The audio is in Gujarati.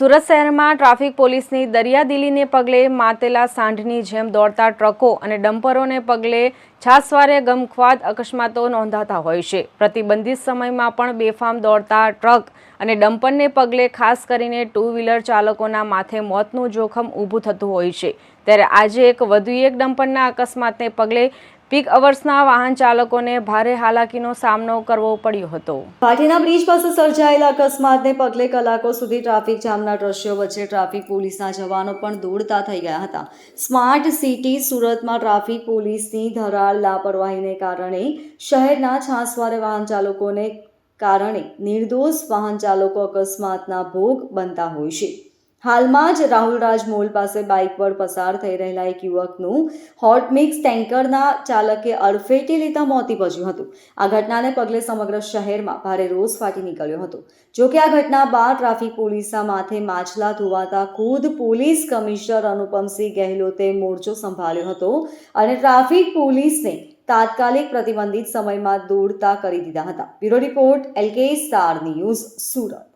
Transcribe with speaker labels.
Speaker 1: સુરત શહેરમાં ટ્રાફિક પોલીસની દરિયાદિલીને પગલે માતેલા સાંઢની જેમ દોડતા ટ્રકો અને ડમ્પરોને પગલે છાસવારે ગમખ્વાદ અકસ્માતો નોંધાતા હોય છે. પ્રતિબંધિત સમયમાં પણ બેફામ દોડતા ટ્રક અને ડમ્પરને પગલે ખાસ કરીને ટુ વ્હીલર ચાલકોના માથે મોતનું જોખમ ઊભું થતું હોય છે. ત્યારે આજે એક વધુ એક ડમ્પરના અકસ્માતને પગલે પીક અવર્સના વાહન ચાલકોને ભારે હાલાકીનો સામનો કરવો પડ્યો હતો.
Speaker 2: ભાટીના બ્રિજ પાસે સર્જાયેલા અકસ્માતને પગલે કલાકો સુધી ટ્રાફિક જામના દ્રશ્યો વચ્ચે ટ્રાફિક પોલીસના જવાનો પણ દોડતા થઈ ગયા હતા. સ્માર્ટ સિટી સુરતમાં ટ્રાફિક પોલીસની ધરાળ લાપરવાહીને કારણે શહેરના છાસવારે વાહન ચાલકોને કારણે નિર્દોષ વાહન ચાલકો અકસ્માતના ભોગ બનતા હોય છે. હાલમાં જ રાહુલરાજ મોલ પાસે બાઇક પર પસાર થઈ રહેલા એક યુવકનું હોટ મિક્સ ટેન્કરના ચાલકે અડફેટે લેતા મોત પજ્યું હતું. આ ઘટનાને પગલે સમગ્ર શહેરમાં ભારે રોષ ફાટી નીકળ્યો હતો. જો કે આ ઘટના બાદ ટ્રાફિક પોલીસના માથે માછલા ધોવાતા ખુદ પોલીસ કમિશનર અનુપમસિંહ ગહેલોતે મોરચો સંભાળ્યો હતો અને ટ્રાફિક પોલીસને તાત્કાલિક પ્રતિબંધિત સમયમાં દોડતા કરી દીધા હતા. Bureau report L K star news Surat.